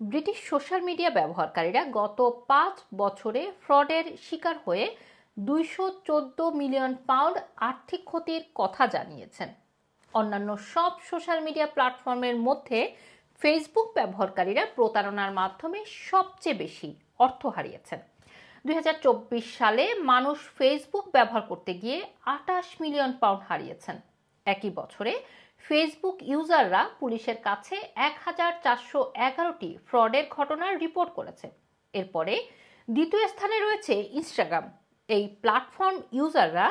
British social media ব্যবহারকারীরা গত পাঁচ বছরে ফ্রডের শিকার হয়ে দুইশো চোদ্দ মিলিয়ন পাউন্ড আর্থিক ক্ষতির কথা জানিয়েছেন। অন্যান্য সব সোশ্যাল মিডিয়া প্ল্যাটফর্মের মধ্যে ফেসবুক ব্যবহারকারীরা প্রতারণার মাধ্যমে সবচেয়ে বেশি অর্থ হারিয়েছেন। দুই হাজার চব্বিশ সালে মানুষ ফেসবুক ব্যবহার করতে গিয়ে আটাশ মিলিয়ন পাউন্ড হারিয়েছেন। একই বছরে ফেসবুক ইউজাররা পুলিশের কাছে এক হাজার চারশো এগারোটি ফ্রডের ঘটনার রিপোর্ট করেছে। এরপরে দ্বিতীয় স্থানে রয়েছে ইনস্টাগ্রাম এই প্ল্যাটফর্ম ইউজাররা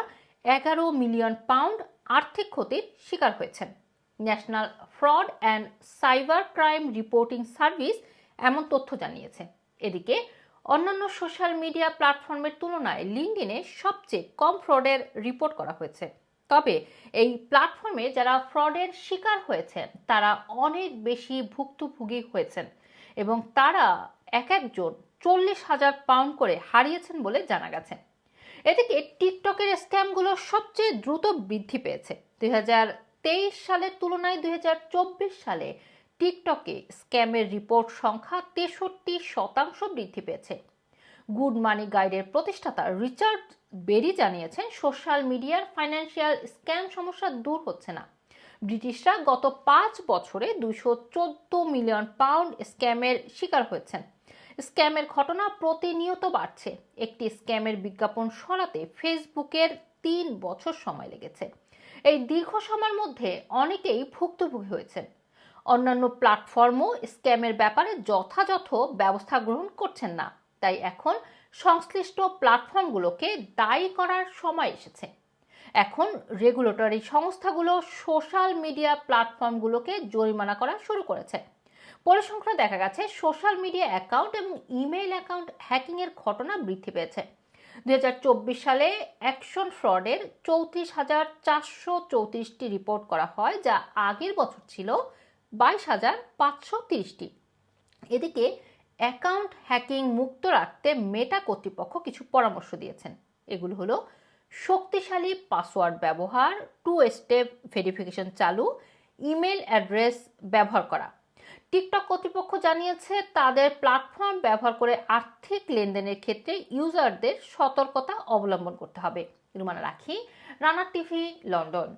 এগারো মিলিয়ন পাউন্ড আর্থিক ক্ষতির শিকার হয়েছেন। National fraud and cyber crime reporting service এমন তথ্য জানিয়েছে। এদিকে অন্যান্য সোশ্যাল মিডিয়া প্ল্যাটফর্মের তুলনায় লিঙ্কডিনে সবচেয়ে কম ফ্রডের রিপোর্ট করা হয়েছে। তবে এই প্ল্যাটফর্মে যারা ফ্রডের শিকার হয়েছেন, তারা অনেক বেশি ভুক্তভোগী হয়েছেন এবং তারা এক একজন চল্লিশ হাজার পাউন্ড করে হারিয়েছেন বলে জানা গেছে। এদিকে টিকটকের স্ক্যামগুলো সবচেয়ে দ্রুত বৃদ্ধি পেয়েছে। দুই তেইশ সালের তুলনায় দুই হাজার চব্বিশ সালে টিকটকে স্ক্যামের রিপোর্ট সংখ্যা তেষট্টি শতাংশ বৃদ্ধি পেয়েছে। গুড মানি গাইডের প্রতিষ্ঠাতা রিচার্ড বেরি জানিয়েছেন, সোশ্যাল মিডিয়ার ফাইন্যান্সিয়াল স্ক্যাম সমস্যা দূর হচ্ছে না। ব্রিটিশরা গত পাঁচ বছরে দুশো চোদ্দ মিলিয়ন পাউন্ড স্ক্যামের শিকার হয়েছেন। স্ক্যামের ঘটনা প্রতিনিয়ত বাড়ছে। একটি স্ক্যামের বিজ্ঞাপন সরাতে ফেসবুকের তিন বছর সময় লেগেছে। এই দীর্ঘ সময়ের মধ্যে অনেকেই ভুক্তভোগী হয়েছেন। অন্যান্য প্ল্যাটফর্মও স্ক্যামের ব্যাপারে যথাযথ ব্যবস্থা গ্রহণ করছেন না। তাই এখন সংশ্লিষ্ট প্ল্যাটফর্মগুলোকে দায়ী করার সময় এসেছে। এখন রেগুলেটরি সংস্থাগুলো সোশ্যাল মিডিয়া প্ল্যাটফর্মগুলোকে জরিমানা করা শুরু করেছে। পরিসংখ্যানে দেখা গেছে, সোশ্যাল মিডিয়া অ্যাকাউন্ট এবং ইমেইল অ্যাকাউন্ট হ্যাকিংয়ের ঘটনা বৃদ্ধি পেয়েছে। হাজার চব্বিশ সালে অ্যাকশন ফ্রডের চৌত্রিশ হাজার চারশো চৌত্রিশটি রিপোর্ট করা হয়, যা আগের বছর ছিল বাইশ হাজার পাঁচশো তিরিশটি। এদিকে অ্যাকাউন্ট হ্যাকিং মুক্ত রাখতে মেটা কর্তৃপক্ষ কিছু পরামর্শ দিয়েছেন। এগুলো হলো, শক্তিশালী পাসওয়ার্ড ব্যবহার টু স্টেপ ভেরিফিকেশন চালু, ইমেল অ্যাড্রেস ব্যবহার করা। টিকটক কর্তৃপক্ষ জানিয়েছে, তাদের প্ল্যাটফর্ম ব্যবহার করে আর্থিক লেনদেনের ক্ষেত্রে ইউজারদের সতর্কতা অবলম্বন করতে হবে। রুমানা রাখি, রানা টিভি, লন্ডন।